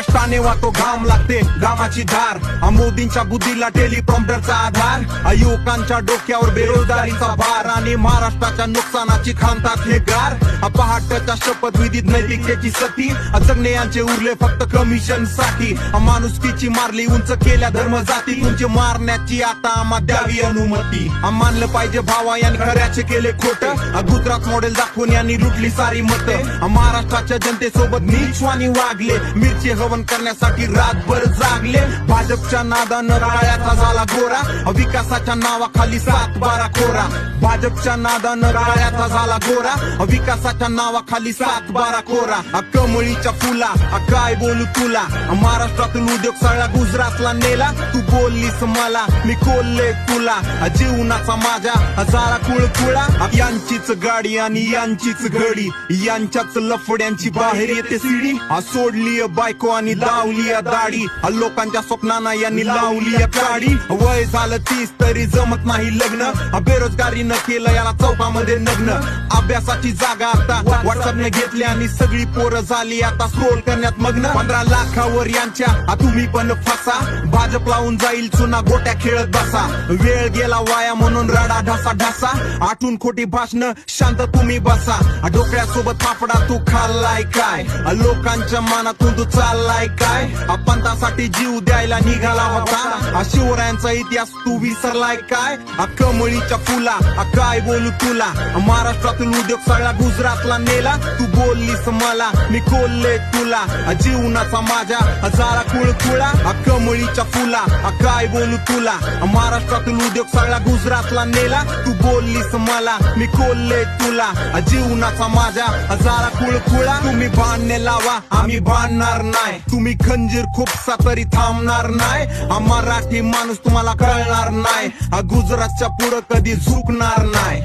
महाराष्ट्राने वाटो घाम लागते घामाची धार. मोदींच्या बुद्धीला टेलिप्रॉम्प्टरचा आधार. युवकांच्या डोक्यावर बेरोजगारीचा भार आणि महाराष्ट्राच्या नुकसानाची खांबतात हे गार आ शपथविधीत नैतिकतेची सती. जगणे यांचे उरले फक्त कमिशनसाठी माणुसकीची मारली उंच केल्या धर्म जाती तुमची मारण्याची आता आम्हा द्यावी अनुमती. मानलं पाहिजे भावा यांनी खऱ्याचे केले खोट. गुजरात मॉडेल दाखवून यांनी लुटली सारी मत. महाराष्ट्राच्या जनतेसोबत नीचवानी वागले. मिरचे हवा श्रवण करण्यासाठी रातभर जागले. भाजपच्या नादानं काळ्याचा झाला गोरा. विकासाच्या नावाखाली सात बारा खोरा. भाजपच्या नादानं काळ्याचा झाला गोरा. विकासाच्या नावाखाली सात बारा खोरा. कमळीच्या फुला. काय बोलू तुला? महाराष्ट्रातून उद्योग सगळा गुजरातला नेला. तू बोललीस मला मी कोल्हे तुला. जीवनाचा माझ्या हजारा कुळकुळा यांचीच गाडी आणि यांचीच घडी. यांच्याच लफड्यांची बाहेर येते सिडी. सोडली बायको आणि लावली दाढी. लोकांच्या स्वप्नांना यांनी लावली अ वय झालं तीस तरी जमत नाही लग्न. बेरोजगारी बेरोजगारीनं केलं याला चौकामध्ये नग्न. अभ्यासाची जागा आता व्हॉट्सअपने घेतली आणि सगळी पोरं झाली. आता स्क्रोल करण्यात मग्न. पंधरा लाखावर यांच्या तुम्ही पण फसा. भाजप लावून जाईल चुना गोट्या खेळत बसा. वेळ गेला वाया म्हणून रडा ढासा ढासा. आठून खोटी भाषण शांत तुम्ही बसा. डोक्यासोबत डोकड्यासोबत पापडा तू खाल्लाय काय? लोकांच्या मनातून तू चाललाय काय तसा पंथासाठी जीव द्यायला निघाला होता. आ शिवरायांचा इतिहास तू विसरलाय काय? कमळीच्या फुला काय बोलू तुला? महाराष्ट्रातून उद्योग सगळा गुजरातला नेला. तू बोललीस मला मी कोल्हे तुला. जीवनाचा माझ्या हजारा कुळकुळा. कमळीच्या फुला काय बोलू तुला? महाराष्ट्रातून उद्योग सगळा गुजरातला नेला. तू बोललीस मला मी कोल्हे तुला. जीवनाचा माझ्या हजारा कुळकुळा. तुम्ही भांडणे लावा आम्ही भांडणार नाही. तुम्ही खंजीर खूपसा तरी थांबणार नाही. हा मराठी माणूस तुम्हाला कळणार नाही. हा गुजरातच्या पुढं कधी झुकणार नाही.